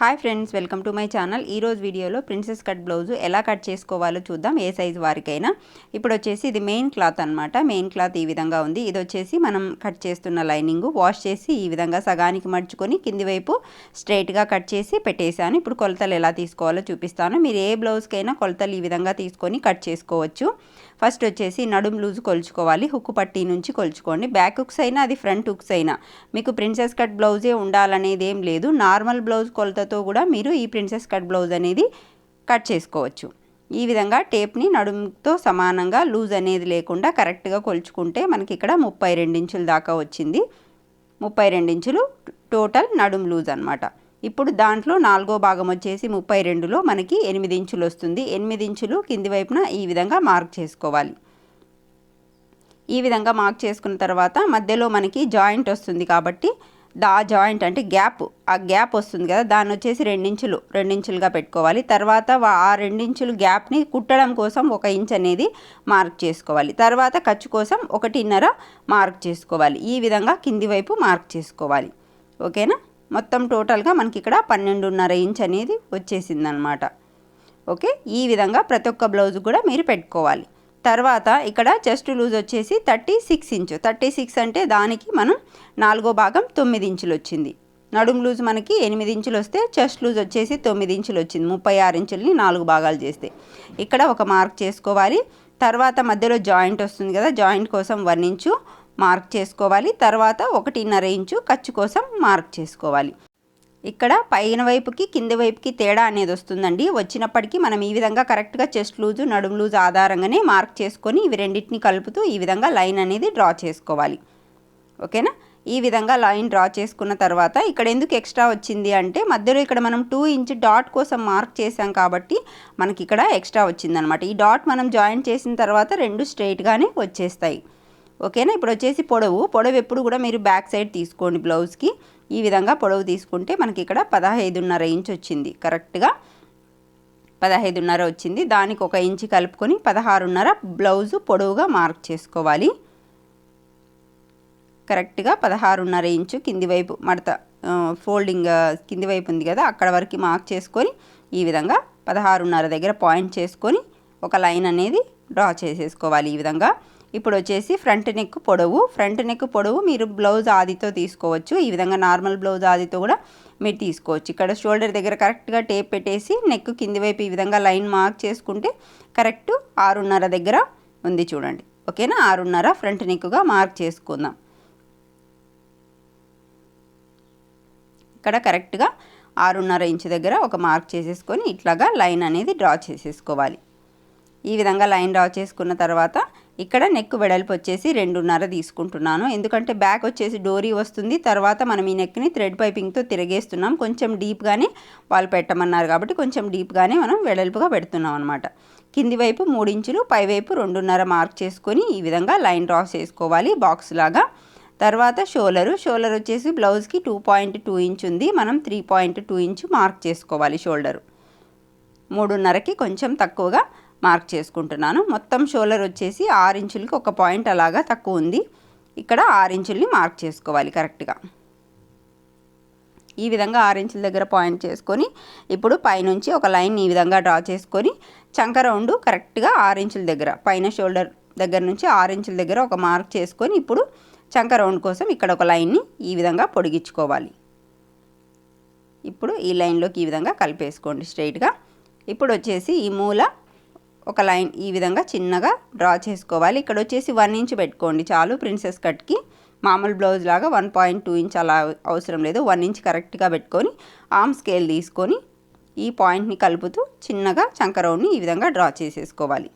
Hi friends welcome to my channel. ఈ రోజు వీడియోలో ప్రిన్సెస్ కట్ బ్లౌజ్ ఎలా కట్ చేసుకోవాలో చూద్దాం. ఏ సైజు వారికైనా. ఇప్పుడు వచ్చేసి ఇది మెయిన్ క్లాత్ అనమాట మెయిన్ క్లాత్ ఈ విధంగా ఉంది. ఇది వచ్చేసి మనం కట్ చేస్తున్న లైనింగ్. వాష్ చేసి ఈ విధంగా సగానికి మడుచుకొని కింది వైపు స్ట్రైట్గా కట్ చేసి పెట్టేశాను. ఇప్పుడు కొలతలు ఎలా తీసుకోవాలో చూపిస్తాను. మీరు ఏ బ్లౌజ్కైనా కొలతలు ఈ విధంగా తీసుకొని కట్ చేసుకోవచ్చు. ఫస్ట్ వచ్చేసి నడుం లూజ్ కొలుచుకోవాలి హుక్కు పట్టీ నుంచి కొలుచుకోండి. బ్యాక్ హుక్స్ అయినా అది ఫ్రంట్ హుక్స్ అయినా. మీకు ప్రిన్సెస్ కట్ బ్లౌజే ఉండాలనేది ఏం లేదు. నార్మల్ బ్లౌజ్ కొలతతో కూడా మీరు ఈ ప్రిన్సెస్ కట్ బ్లౌజ్ అనేది కట్ చేసుకోవచ్చు. ఈ విధంగా టేప్ని నడుముతో సమానంగా లూజ్ అనేది లేకుండా కరెక్ట్గా కొలుచుకుంటే మనకి ఇక్కడ ముప్పై ఇంచుల దాకా వచ్చింది. ముప్పై ఇంచులు టోటల్ నడుం లూజ్ అనమాట ఇప్పుడు దాంట్లో నాలుగో భాగం వచ్చేసి ముప్పై రెండులో మనకి ఎనిమిది ఇంచులు వస్తుంది. ఎనిమిది ఇంచులు కింది వైపున ఈ విధంగా మార్క్ చేసుకోవాలి. ఈ విధంగా మార్క్ చేసుకున్న తర్వాత మధ్యలో మనకి జాయింట్ వస్తుంది కాబట్టి దా జాయింట్ అంటే గ్యాప్ ఆ గ్యాప్ వస్తుంది కదా దాన్ని వచ్చేసి రెండించులు రెండించులుగా పెట్టుకోవాలి. తర్వాత ఆ రెండించులు గ్యాప్ని కుట్టడం కోసం ఒక ఇంచ్ అనేది మార్క్ చేసుకోవాలి. తర్వాత ఖర్చు కోసం ఒకటిన్నర మార్క్ చేసుకోవాలి. ఈ విధంగా కింది వైపు మార్క్ చేసుకోవాలి. ఓకేనా? మొత్తం టోటల్గా మనకి ఇక్కడ పన్నెండున్నర ఇంచ్ అనేది వచ్చేసింది అనమాట ఓకే? ఈ విధంగా ప్రతి ఒక్క బ్లౌజ్ కూడా మీరు పెట్టుకోవాలి. తర్వాత ఇక్కడ చెస్ట్ లూజ్ వచ్చేసి thirty six inch. Thirty six అంటే దానికి మనం నాలుగో భాగం తొమ్మిది ఇంచులు వచ్చింది. నడుం లూజ్ మనకి ఎనిమిది ఇంచులు వస్తే చెస్ట్ లూజ్ వచ్చేసి తొమ్మిది ఇంచులు వచ్చింది. ముప్పై ఆరు ఇంచులని నాలుగు భాగాలు చేస్తే. ఇక్కడ ఒక మార్క్ చేసుకోవాలి. తర్వాత మధ్యలో జాయింట్ వస్తుంది కదా జాయింట్ కోసం వన్ ఇంచు. మార్క్ చేసుకోవాలి. తర్వాత ఒకటిన్నర ఇంచు ఖర్చు కోసం మార్క్ చేసుకోవాలి. ఇక్కడ పైన వైపుకి కింది వైపుకి తేడా అనేది వస్తుందండి. వచ్చినప్పటికీ మనం ఈ విధంగా కరెక్ట్గా చెస్ట్ లూజు నడుము లూజు ఆధారంగానే మార్క్ చేసుకొని ఇవి రెండింటిని కలుపుతూ ఈ విధంగా లైన్ అనేది డ్రా చేసుకోవాలి. ఓకేనా? ఈ విధంగా లైన్ డ్రా చేసుకున్న తర్వాత ఇక్కడ ఎందుకు ఎక్స్ట్రా వచ్చింది అంటే మధ్యలో ఇక్కడ మనం టూ ఇంచ్ డాట్ కోసం మార్క్ చేసాం కాబట్టి మనకి ఇక్కడ ఎక్స్ట్రా వచ్చిందనమాట ఈ డాట్ మనం జాయిన్ చేసిన తర్వాత రెండు స్ట్రైట్గానే వచ్చేస్తాయి. ఓకేనా? ఇప్పుడు వచ్చేసి పొడవు. పొడవు ఎప్పుడు కూడా మీరు బ్యాక్ సైడ్ తీసుకోండి బ్లౌజ్కి. ఈ విధంగా పొడవు తీసుకుంటే మనకి ఇక్కడ పదహైదున్నర ఇంచ్ వచ్చింది. కరెక్ట్గా పదహైదున్నర వచ్చింది. దానికి ఒక ఇంచు కలుపుకొని పదహారున్నర బ్లౌజు పొడవుగా మార్క్ చేసుకోవాలి. కరెక్ట్గా పదహారున్నర ఇంచు కింది వైపు మడత ఫోల్డింగ్ కింది వైపు ఉంది కదా అక్కడ వరకు మార్క్ చేసుకొని ఈ విధంగా పదహారున్నర దగ్గర పాయింట్ చేసుకొని ఒక లైన్ అనేది డ్రా చేసేసుకోవాలి ఈ విధంగా. ఇప్పుడు వచ్చేసి ఫ్రంట్ నెక్ పొడవు. ఫ్రంట్ నెక్ పొడవు మీరు బ్లౌజ్ ఆదితో తీసుకోవచ్చు. ఈ విధంగా నార్మల్ బ్లౌజ్ ఆదితో కూడా మీరు తీసుకోవచ్చు. ఇక్కడ షోల్డర్ దగ్గర కరెక్ట్గా టేప్ పెట్టేసి నెక్ కింది వైపు ఈ విధంగా లైన్ మార్క్ చేసుకుంటే కరెక్ట్ ఆరున్నర దగ్గర ఉంది చూడండి. ఓకేనా? ఆరున్నర ఫ్రంట్ నెక్గా మార్క్ చేసుకుందాం. ఇక్కడ కరెక్ట్గా ఆరున్నర ఇంచు దగ్గర ఒక మార్క్ చేసేసుకొని ఇట్లాగా లైన్ అనేది డ్రా చేసేసుకోవాలి. ఈ విధంగా లైన్ డ్రా చేసుకున్న తర్వాత ఇక్కడ నెక్ వెడల్పు వచ్చేసి రెండున్నర తీసుకుంటున్నాను. ఎందుకంటే బ్యాక్ వచ్చేసి డోరీ వస్తుంది. తర్వాత మనం ఈ నెక్ని థ్రెడ్ పైపింగ్తో తిరిగేస్తున్నాం. కొంచెం డీప్గానే వాళ్ళు పెట్టమన్నారు కాబట్టి కొంచెం డీప్గానే మనం వెడల్పుగా పెడుతున్నాం అనమాట కింది వైపు మూడించులు పైవైపు రెండున్నర మార్క్ చేసుకొని ఈ విధంగా లైన్ డ్రా చేసుకోవాలి బాక్స్ లాగా. తర్వాత షోలరు షోలర్ వచ్చేసి బ్లౌజ్కి టూ పాయింట్ టూ ఇంచ్ ఉంది. మనం three point two inch mark చేసుకోవాలి షోల్డరు. మూడున్నరకి కొంచెం తక్కువగా మార్క్ చేసుకుంటున్నాను. మొత్తం షోల్డర్ వచ్చేసి ఆరు ఇంచులకి ఒక పాయింట్ అలాగా తక్కువ ఉంది. ఇక్కడ ఆరు ఇంచుల్ని మార్క్ చేసుకోవాలి కరెక్ట్గా. ఈ విధంగా ఆరు ఇంచుల దగ్గర పాయింట్ చేసుకొని ఇప్పుడు పైనుంచి ఒక లైన్ ఈ విధంగా డ్రా చేసుకొని చంక రౌండ్ కరెక్ట్గా ఆరు ఇంచుల దగ్గర పైన షోల్డర్ దగ్గర నుంచి ఆరు ఇంచుల దగ్గర ఒక మార్క్ చేసుకొని ఇప్పుడు చంక రౌండ్ కోసం ఇక్కడ ఒక లైన్ని ఈ విధంగా పొడిగించుకోవాలి. ఇప్పుడు ఈ లైన్లోకి ఈ విధంగా కలిపేసుకోండి స్ట్రైట్గా. ఇప్పుడు వచ్చేసి ఈ మూల ఒక లైన్ ఈ విధంగా చిన్నగా డ్రా చేసుకోవాలి. ఇక్కడ వచ్చేసి వన్ ఇంచ్ పెట్టుకోండి చాలు ప్రిన్సెస్ కట్కి. మామూలు బ్లౌజ్ లాగా వన్ పాయింట్ టూ ఇంచ్ అలా అవసరం లేదు. వన్ ఇంచ్ కరెక్ట్గా పెట్టుకొని ఆమ్ స్కేల్ తీసుకొని ఈ పాయింట్ని కలుపుతూ చిన్నగా చంకరౌండ్ని ఈ విధంగా డ్రా చేసేసుకోవాలి.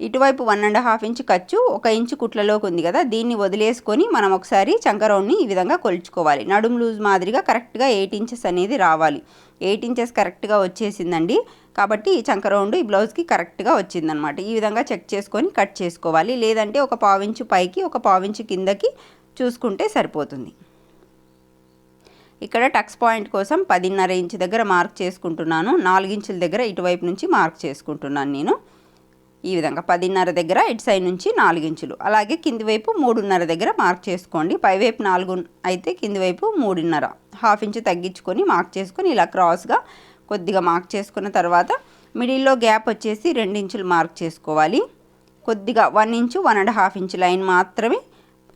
ఇటువైపు వన్ అండ్ హాఫ్ ఇంచ్ ఖర్చు ఒక ఇంచు కుట్లలోకి ఉంది కదా దీన్ని వదిలేసుకొని మనం ఒకసారి చంకరౌండ్ని ఈ విధంగా కొలుచుకోవాలి. నడుం లూజ్ మాదిరిగా కరెక్ట్గా ఎయిట్ ఇంచెస్ అనేది రావాలి. ఎయిట్ ఇంచెస్ కరెక్ట్గా వచ్చేసిందండి. కాబట్టి ఈ చంక రౌండ్ ఈ బ్లౌజ్కి కరెక్ట్గా వచ్చిందనమాట ఈ విధంగా చెక్ చేసుకొని కట్ చేసుకోవాలి. లేదంటే ఒక పావించు పైకి ఒక పావించు కిందకి చూసుకుంటే సరిపోతుంది. ఇక్కడ టక్స్ పాయింట్ కోసం పదిన్నర ఇంచు దగ్గర మార్క్ చేసుకుంటున్నాను. నాలుగించుల దగ్గర ఇటువైపు నుంచి మార్క్ చేసుకుంటున్నాను నేను. ఈ విధంగా పదిన్నర దగ్గర ఇటు సైడ్ నుంచి నాలుగు ఇంచులు అలాగే కింది వైపు మూడున్నర దగ్గర మార్క్ చేసుకోండి. పైవైపు నాలుగు అయితే కింది వైపు మూడున్నర. హాఫ్ ఇంచు తగ్గించుకొని మార్క్ చేసుకొని ఇలా క్రాస్గా కొద్దిగా మార్క్ చేసుకున్న తర్వాత మిడిల్లో గ్యాప్ వచ్చేసి రెండు ఇంచులు మార్క్ చేసుకోవాలి. కొద్దిగా one inch one and half inch line మాత్రమే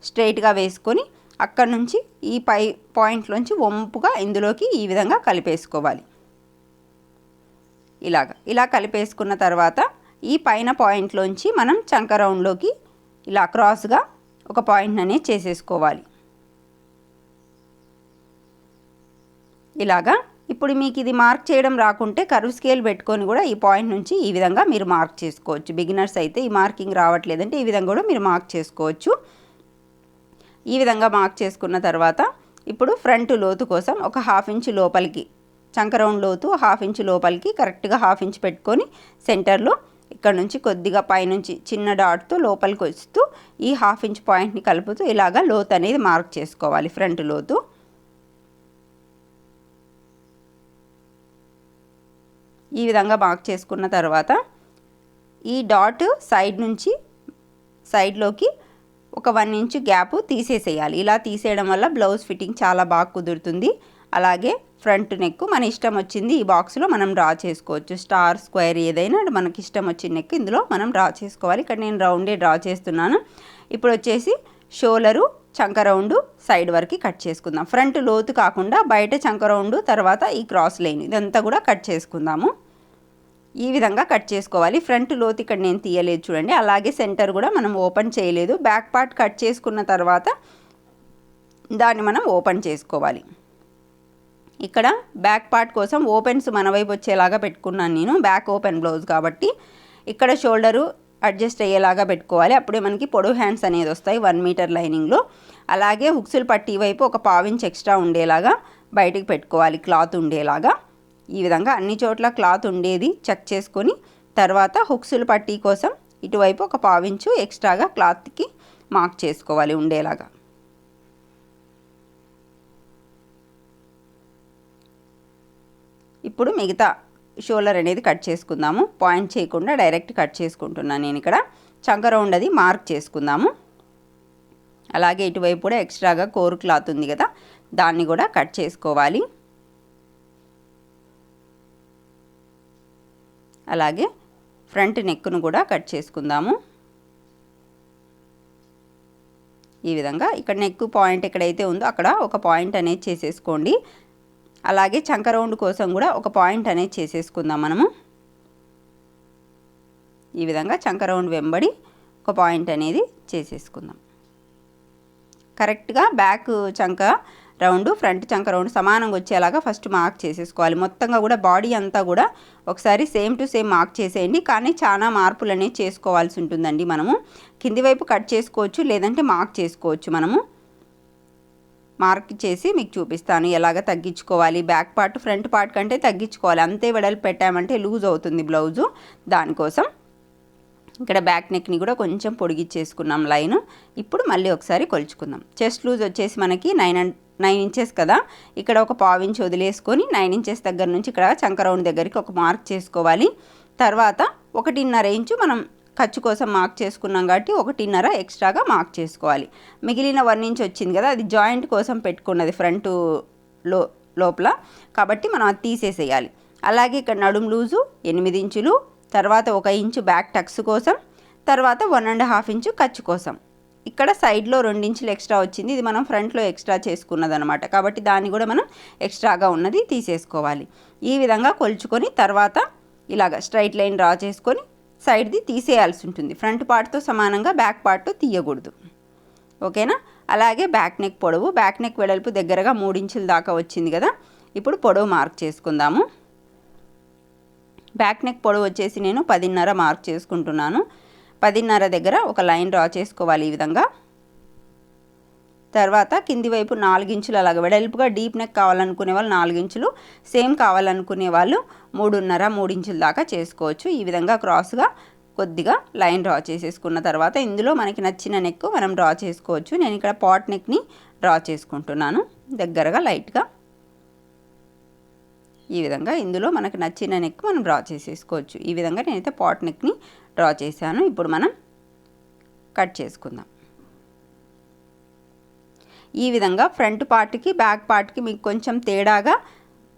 స్ట్రైట్గా వేసుకొని అక్కడ నుంచి ఈ పై పాయింట్లోంచి వంపుగా ఇందులోకి ఈ విధంగా కలిపేసుకోవాలి. ఇలాగ ఇలా కలిపేసుకున్న తర్వాత ఈ పైన పాయింట్లోంచి మనం చంక రౌండ్లోకి ఇలా క్రాస్గా ఒక పాయింట్ అనేది చేసేసుకోవాలి. ఇలాగా ఇప్పుడు మీకు ఇది మార్క్ చేయడం రాకుంటే కర్వ్ స్కేల్ పెట్టుకొని కూడా ఈ పాయింట్ నుంచి ఈ విధంగా మీరు మార్క్ చేసుకోవచ్చు. బిగినర్స్ అయితే ఈ మార్కింగ్ రావట్లేదంటే ఈ విధంగా కూడా మీరు మార్క్ చేసుకోవచ్చు. ఈ విధంగా మార్క్ చేసుకున్న తర్వాత ఇప్పుడు ఫ్రంట్ లోతు కోసం ఒక హాఫ్ ఇంచ్ లోపలికి చంకరౌండ్ లోతు హాఫ్ ఇంచ్ లోపలికి కరెక్ట్గా హాఫ్ ఇంచ్ పెట్టుకొని సెంటర్లో ఇక్కడ నుంచి కొద్దిగా పైనుంచి చిన్న డాట్తో లోపలికి వస్తూ ఈ హాఫ్ ఇంచ్ పాయింట్ని కలుపుతూ ఇలాగా లోతు అనేది మార్క్ చేసుకోవాలి ఫ్రంట్ లోతు. ఈ విధంగా మార్క్ చేసుకున్న తర్వాత ఈ డాట్ సైడ్ నుంచి సైడ్లోకి ఒక వన్ ఇంచ్ గ్యాప్ తీసేసేయాలి. ఇలా తీసేయడం వల్ల బ్లౌజ్ ఫిట్టింగ్ చాలా బాగా కుదురుతుంది. అలాగే ఫ్రంట్ నెక్ మన ఇష్టం వచ్చింది ఈ బాక్స్లో మనం డ్రా చేసుకోవచ్చు. స్టార్ స్క్వేర్ ఏదైనా మనకి ఇష్టం వచ్చిన నెక్ ఇందులో మనం డ్రా చేసుకోవాలి. ఇక్కడ నేను రౌండే డ్రా చేస్తున్నాను. ఇప్పుడు వచ్చేసి షోలరు చంక రౌండ్ సైడ్ వరకు కట్ చేసుకుందాం. ఫ్రంట్ లోతు కాకుండా బయట చంక రౌండ్ తర్వాత ఈ క్రాస్ లైన్ ఇదంతా కూడా కట్ చేసుకుందాము. ఈ విధంగా కట్ చేసుకోవాలి. ఫ్రంట్ లోతు ఇక్కడ నేను తీయలేదు చూడండి. అలాగే సెంటర్ కూడా మనం ఓపెన్ చేయలేదు. బ్యాక్ పార్ట్ కట్ చేసుకున్న తర్వాత దాన్ని మనం ఓపెన్ చేసుకోవాలి. ఇక్కడ బ్యాక్ పార్ట్ కోసం ఓపెన్స్ మన వైపు వచ్చేలాగా పెట్టుకున్నాను నేను బ్యాక్ ఓపెన్ బ్లౌజ్ కాబట్టి. ఇక్కడ షోల్డరు అడ్జస్ట్ అయ్యేలాగా పెట్టుకోవాలి. అప్పుడే మనకి పొడవు హ్యాండ్స్ అనేది వస్తాయి వన్ మీటర్ లైనింగ్లో. అలాగే హుక్సులు పట్టి వైపు ఒక పావించ్ ఎక్స్ట్రా ఉండేలాగా బయటికి పెట్టుకోవాలి క్లాత్ ఉండేలాగా. ఈ విధంగా అన్ని చోట్ల క్లాత్ ఉండేది చెక్ చేసుకొని తర్వాత హుక్సులు పట్టీ కోసం ఇటువైపు ఒక పావించు ఎక్స్ట్రాగా క్లాత్కి మార్క్ చేసుకోవాలి ఉండేలాగా. ఇప్పుడు మిగతా షోల్డర్ అనేది కట్ చేసుకుందాము. పాయింట్ చేయకుండా డైరెక్ట్ కట్ చేసుకుంటున్నాను నేను ఇక్కడ. చంక రౌండ్ అది మార్క్ చేసుకుందాము. అలాగే ఇటువైపు కూడా ఎక్స్ట్రాగా కోరు క్లాత్ ఉంది కదా దాన్ని కూడా కట్ చేసుకోవాలి. అలాగే ఫ్రంట్ నెక్ను కూడా కట్ చేసుకుందాము. ఈ విధంగా ఇక్కడ నెక్ పాయింట్ ఎక్కడైతే ఉందో అక్కడ ఒక పాయింట్ అనేది చేసేసుకోండి. అలాగే చంక రౌండ్ కోసం కూడా ఒక పాయింట్ అనేది చేసేసుకుందాం మనము. ఈ విధంగా చంక రౌండ్ వెంబడి ఒక పాయింట్ అనేది చేసేసుకుందాం. కరెక్ట్గా బ్యాక్ చంక రౌండ్ ఫ్రంట్ చంక రౌండ్ సమానంగా వచ్చేలాగా ఫస్ట్ మార్క్ చేసేసుకోవాలి. మొత్తంగా కూడా బాడీ అంతా కూడా ఒకసారి సేమ్ టు సేమ్ మార్క్ చేసేయండి. కానీ చాలా మార్పులు అనేవి చేసుకోవాల్సి ఉంటుందండి మనము. కింది వైపు కట్ చేసుకోవచ్చు లేదంటే మార్క్ చేసుకోవచ్చు మనము. మార్క్ చేసి మీకు చూపిస్తాను. ఎలాగ తగ్గించుకోవాలి? బ్యాక్ పార్ట్ ఫ్రంట్ పార్ట్ కంటే తగ్గించుకోవాలి. అంతే వెడల్పు పెట్టామంటే లూజ్ అవుతుంది బ్లౌజు. దానికోసం ఇక్కడ బ్యాక్ నెక్ని కూడా కొంచెం పొడిగిచ్చేసుకున్నాం లైన్. ఇప్పుడు మళ్ళీ ఒకసారి కొలుచుకుందాం. చెస్ట్ లూజ్ వచ్చేసి మనకి నైన్ నైన్ ఇంచెస్ కదా. ఇక్కడ ఒక పావు ఇంచ్ వదిలేసుకొని నైన్ ఇంచెస్ దగ్గర నుంచి ఇక్కడ చంకరౌండ్ దగ్గరికి ఒక మార్క్ చేసుకోవాలి. తర్వాత ఒకటిన్నర ఇంచు మనం ఖర్చు కోసం మార్క్ చేసుకున్నాం కాబట్టి ఒకటిన్నర ఎక్స్ట్రాగా మార్క్ చేసుకోవాలి. మిగిలిన వన్ ఇంచ్ వచ్చింది కదా అది జాయింట్ కోసం పెట్టుకున్నది ఫ్రంట్లో లోపల. కాబట్టి మనం అది తీసేసేయాలి. అలాగే ఇక్కడ నడుము లూజు ఎనిమిది ఇంచులు తర్వాత ఒక ఇంచు బ్యాక్ టక్స్ కోసం తర్వాత వన్ అండ్ హాఫ్ ఇంచు ఖర్చు కోసం. ఇక్కడ సైడ్లో ఇంచులు ఎక్స్ట్రా వచ్చింది ఇది మనం ఫ్రంట్లో ఎక్స్ట్రా చేసుకున్నది అనమాట కాబట్టి దాన్ని కూడా మనం ఎక్స్ట్రాగా ఉన్నది తీసేసుకోవాలి. ఈ విధంగా కొలుచుకొని తర్వాత ఇలాగ స్ట్రైట్ లైన్ డ్రా చేసుకొని సైడ్ది తీసేయాల్సి ఉంటుంది. ఫ్రంట్ పార్ట్తో సమానంగా బ్యాక్ పార్ట్ తీయకూడదు. ఓకేనా? అలాగే బ్యాక్ నెక్ పొడవు బ్యాక్ నెక్ వెడల్పు దగ్గరగా మూడించుల దాకా వచ్చింది కదా? ఇప్పుడు పొడవు మార్క్ చేసుకుందాము. బ్యాక్ నెక్ పొడవు వచ్చేసి నేను పదిన్నర మార్క్ చేసుకుంటున్నాను. పదిన్నర దగ్గర ఒక లైన్ డ్రా చేసుకోవాలి ఈ విధంగా. తర్వాత కింది వైపు నాలుగించులు అలాగ వెడల్పుగా డీప్ నెక్ కావాలనుకునే వాళ్ళు నాలుగించులు సేమ్ కావాలనుకునే వాళ్ళు మూడున్నర మూడించుల దాకా చేసుకోవచ్చు. ఈ విధంగా క్రాస్గా కొద్దిగా లైన్ డ్రా చేసేసుకున్న తర్వాత ఇందులో మనకి నచ్చిన నెక్ మనం డ్రా చేసుకోవచ్చు. నేను ఇక్కడ పాట్ నెక్ని డ్రా చేసుకుంటున్నాను. దగ్గరగా లైట్గా ఈ విధంగా ఇందులో మనకు నచ్చిన నెక్ మనం డ్రా చేసేసుకోవచ్చు. ఈ విధంగా నేనైతే పాట్ నెక్ని డ్రా చేశాను. ఇప్పుడు మనం కట్ చేసుకుందాం. ఈ విధంగా ఫ్రంట్ పార్ట్కి బ్యాక్ పార్ట్కి మీకు కొంచెం తేడాగా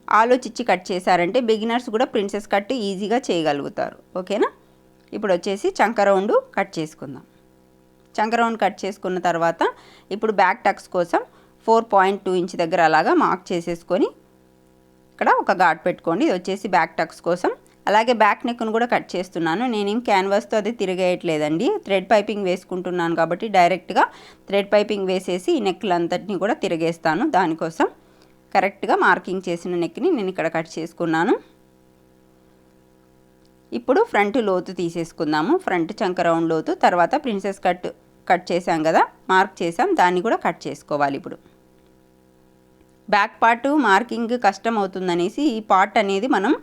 ఆలోచించి కట్ చేశారంటే బిగినర్స్ కూడా ప్రిన్సెస్ కట్ ఈజీగా చేయగలుగుతారు. ఓకేనా? ఇప్పుడు వచ్చేసి చంక రౌండ్ కట్ చేసుకుందాం. చంక రౌండ్ కట్ చేసుకున్న తర్వాత ఇప్పుడు బ్యాక్ టక్స్ కోసం ఫోర్ పాయింట్ టూ ఇంచ్ దగ్గర అలాగా మార్క్ చేసేసుకొని ఇక్కడ ఒక ఘాట్ పెట్టుకోండి. ఇది వచ్చేసి బ్యాక్ టక్స్ కోసం అలాగే బ్యాక్ నెక్ను కూడా కట్ చేస్తున్నాను. నేనేం క్యాన్వాస్తో అది తిరగేయట్లేదండి. థ్రెడ్ పైపింగ్ వేసుకుంటున్నాను కాబట్టి డైరెక్ట్గా థ్రెడ్ పైపింగ్ వేసేసి ఈ నెక్లంతటిని కూడా తిరిగేస్తాను. దానికోసం కరెక్ట్గా మార్కింగ్ చేసిన నెక్ని నేను ఇక్కడ కట్ చేసుకున్నాను. ఇప్పుడు ఫ్రంట్ లోతు తీసేసుకుందాము. ఫ్రంట్ చంక రౌండ్ లోతు తర్వాత ప్రిన్సెస్ కట్ కట్ చేసాం కదా మార్క్ చేసాం దాన్ని కూడా కట్ చేసుకోవాలి ఇప్పుడు. బ్యాక్ పార్ట్ మార్కింగ్ కష్టం అవుతుందనేసి ఈ పార్ట్ అనేది మనం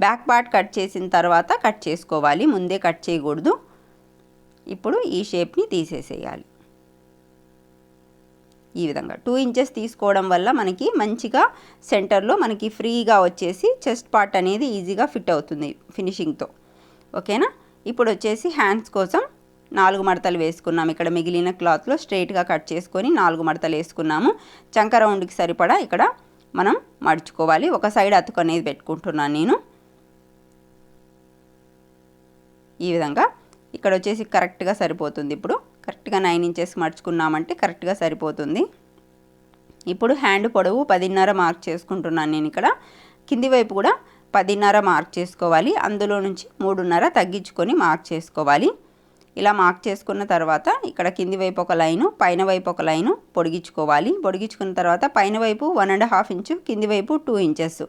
బ్యాక్ పార్ట్ కట్ చేసిన తర్వాత కట్ చేసుకోవాలి. ముందే కట్ చేయకూడదు. ఇప్పుడు ఈ షేప్ని తీసేసేయాలి. ఈ విధంగా టూ ఇంచెస్ తీసుకోవడం వల్ల మనకి మంచిగా సెంటర్లో మనకి ఫ్రీగా వచ్చేసి చెస్ట్ పార్ట్ అనేది ఈజీగా ఫిట్ అవుతుంది ఫినిషింగ్తో. ఓకేనా? ఇప్పుడు వచ్చేసి హ్యాండ్స్ కోసం నాలుగు మడతలు వేసుకున్నాము. ఇక్కడ మిగిలిన క్లాత్లో స్ట్రైట్గా కట్ చేసుకొని నాలుగు మడతలు వేసుకున్నాము. చంక రౌండ్కి సరిపడా ఇక్కడ మనం మడుచుకోవాలి. ఒక సైడ్ అతుకు అనేది పెట్టుకుంటున్నాను నేను. ఈ విధంగా ఇక్కడ వచ్చేసి కరెక్ట్గా సరిపోతుంది. ఇప్పుడు కరెక్ట్గా నైన్ ఇంచెస్ మడుచుకున్నామంటే కరెక్ట్గా సరిపోతుంది. ఇప్పుడు హ్యాండ్ పొడవు పదిన్నర మార్క్ చేసుకుంటున్నాను నేను ఇక్కడ. కింది వైపు కూడా పదిన్నర మార్క్ చేసుకోవాలి. అందులో నుంచి మూడున్నర తగ్గించుకొని మార్క్ చేసుకోవాలి. ఇలా మార్క్ చేసుకున్న తర్వాత ఇక్కడ కింది వైపు ఒక లైను పైన వైపు ఒక లైను పొడిగించుకోవాలి. పొడిగించుకున్న తర్వాత పైన వైపు వన్ అండ్ హాఫ్ ఇంచు కింది వైపు టూ ఇంచెస్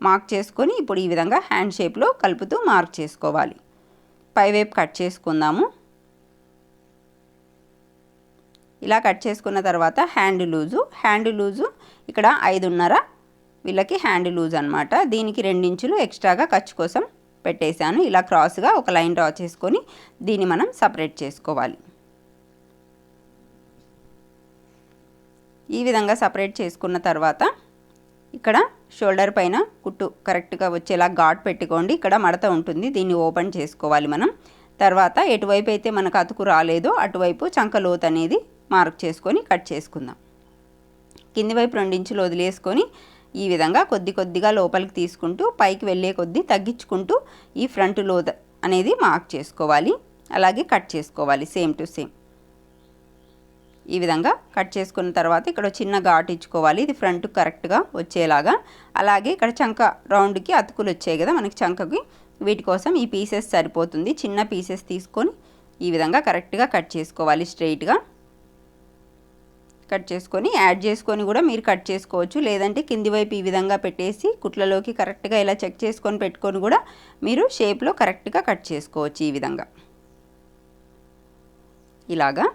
మార్క్ చేసుకొని ఇప్పుడు ఈ విధంగా హ్యాండ్ షేప్లో కలుపుతూ మార్క్ చేసుకోవాలి. పైవైపు కట్ చేసుకుందాము. ఇలా కట్ చేసుకున్న తర్వాత హ్యాండ్ లూజు హ్యాండ్ లూజు ఇక్కడ ఐదున్నర వీళ్ళకి హ్యాండ్ లూజ్ అనమాట దీనికి రెండించులు ఎక్స్ట్రాగా ఖర్చు కోసం పెట్టేశాను. ఇలా క్రాస్గా ఒక లైన్ డ్రా చేసుకొని దీన్ని మనం సపరేట్ చేసుకోవాలి. ఈ విధంగా సపరేట్ చేసుకున్న తర్వాత ఇక్కడ షోల్డర్ పైన కుట్టు కరెక్ట్గా వచ్చేలా ఘాట్ పెట్టుకోండి. ఇక్కడ మడత ఉంటుంది. దీన్ని ఓపెన్ చేసుకోవాలి మనం. తర్వాత ఎటువైపు అయితే మనకు అతుకు రాలేదో అటువైపు చంక లోత్ అనేది మార్క్ చేసుకొని కట్ చేసుకుందాం. కింది వైపు రెండించులు వదిలేసుకొని ఈ విధంగా కొద్ది కొద్దిగా లోపలికి తీసుకుంటూ పైకి వెళ్ళే కొద్దీ తగ్గించుకుంటూ ఈ ఫ్రంట్ లోత్ అనేది మార్క్ చేసుకోవాలి. అలాగే కట్ చేసుకోవాలి. Same to same. ఈ విధంగా కట్ చేసుకున్న తర్వాత ఇక్కడ చిన్న ఘాట్ ఇచ్చుకోవాలి. ఇది ఫ్రంట్ కరెక్ట్గా వచ్చేలాగా. అలాగే ఇక్కడ చంక రౌండ్కి అతుకులు వచ్చాయి కదా మనకి చంకకి. వీటి కోసం ఈ పీసెస్ సరిపోతుంది. చిన్న పీసెస్ తీసుకొని ఈ విధంగా కరెక్ట్గా కట్ చేసుకోవాలి స్ట్రైట్గా కట్ చేసుకొని యాడ్ చేసుకొని కూడా మీరు కట్ చేసుకోవచ్చు. లేదంటే కింది వైపు ఈ విధంగా పెట్టేసి కుట్లలోకి కరెక్ట్గా ఇలా చెక్ చేసుకొని పెట్టుకొని కూడా మీరు షేప్లో కరెక్ట్గా కట్ చేసుకోవచ్చు ఈ విధంగా. ఇలాగా.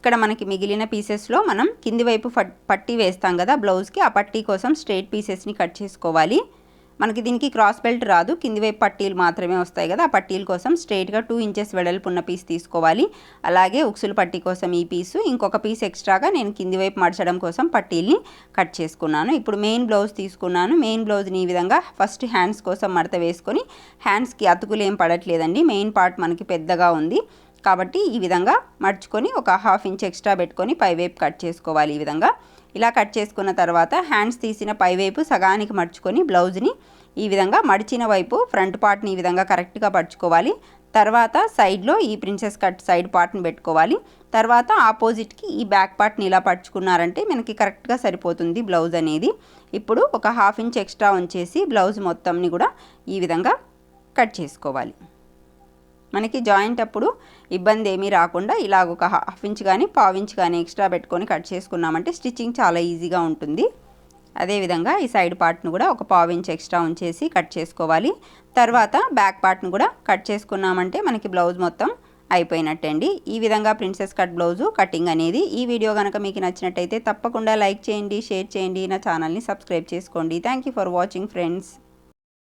ఇక్కడ మనకి మిగిలిన పీసెస్లో మనం కింది వైపు పట్టీ వేస్తాం కదా బ్లౌజ్కి ఆ పట్టీ కోసం స్ట్రైట్ పీసెస్ని కట్ చేసుకోవాలి. మనకి దీనికి క్రాస్ బెల్ట్ రాదు కింది వైపు పట్టీలు మాత్రమే వస్తాయి కదా ఆ పట్టీల కోసం స్ట్రైట్గా టూ ఇంచెస్ వెడల్పు ఉన్న పీస్ తీసుకోవాలి. అలాగే ఉక్సులు పట్టీ కోసం ఈ పీసు ఇంకొక పీస్ ఎక్స్ట్రాగా నేను కింది వైపు మడచడం కోసం పట్టీల్ని కట్ చేసుకున్నాను. ఇప్పుడు మెయిన్ బ్లౌజ్ తీసుకున్నాను. మెయిన్ బ్లౌజ్ని ఈ విధంగా ఫస్ట్ హ్యాండ్స్ కోసం మడత వేసుకొని హ్యాండ్స్కి అతుకులు ఏం పడట్లేదండి. మెయిన్ పార్ట్ మనకి పెద్దగా ఉంది. కాబట్టి ఈ విధంగా మడుచుకొని ఒక హాఫ్ ఇంచ్ ఎక్స్ట్రా పెట్టుకొని పైవైపు కట్ చేసుకోవాలి ఈ విధంగా. ఇలా కట్ చేసుకున్న తర్వాత హ్యాండ్స్ తీసిన పైవైపు సగానికి మడుచుకొని బ్లౌజ్ని ఈ విధంగా మడిచిన వైపు ఫ్రంట్ పార్ట్ని ఈ విధంగా కరెక్ట్గా పడుచుకోవాలి తర్వాత సైడ్లో ఈ ప్రిన్సెస్ కట్ సైడ్ పార్ట్ని పెట్టుకోవాలి. తర్వాత ఆపోజిట్కి ఈ బ్యాక్ పార్ట్ని ఇలా పడుచుకున్నారంటే మనకి కరెక్ట్గా సరిపోతుంది బ్లౌజ్ అనేది. ఇప్పుడు ఒక హాఫ్ ఇంచ్ ఎక్స్ట్రా ఉంచేసి బ్లౌజ్ మొత్తంని కూడా ఈ విధంగా కట్ చేసుకోవాలి. మనకి జాయింట్ అప్పుడు ఇబ్బంది ఏమీ రాకుండా ఇలాగ ఒక హాఫ్ ఇంచ్ కానీ పావు ఇంచ్ కానీ ఎక్స్ట్రా పెట్టుకొని కట్ చేసుకున్నామంటే స్టిచ్చింగ్ చాలా ఈజీగా ఉంటుంది. అదేవిధంగా ఈ సైడ్ పార్ట్ను కూడా ఒక పావు ఇంచ్ ఎక్స్ట్రా ఉంచేసి కట్ చేసుకోవాలి. తర్వాత బ్యాక్ పార్ట్ను కూడా కట్ చేసుకున్నామంటే మనకి బ్లౌజ్ మొత్తం అయిపోయినట్టండి. ఈ విధంగా ప్రిన్సెస్ కట్ బ్లౌజు కటింగ్ అనేది ఈ వీడియో కనుక మీకు నచ్చినట్టయితే తప్పకుండా లైక్ చేయండి షేర్ చేయండి. నా ఛానల్ని సబ్స్క్రైబ్ చేసుకోండి. Thank for watching friends.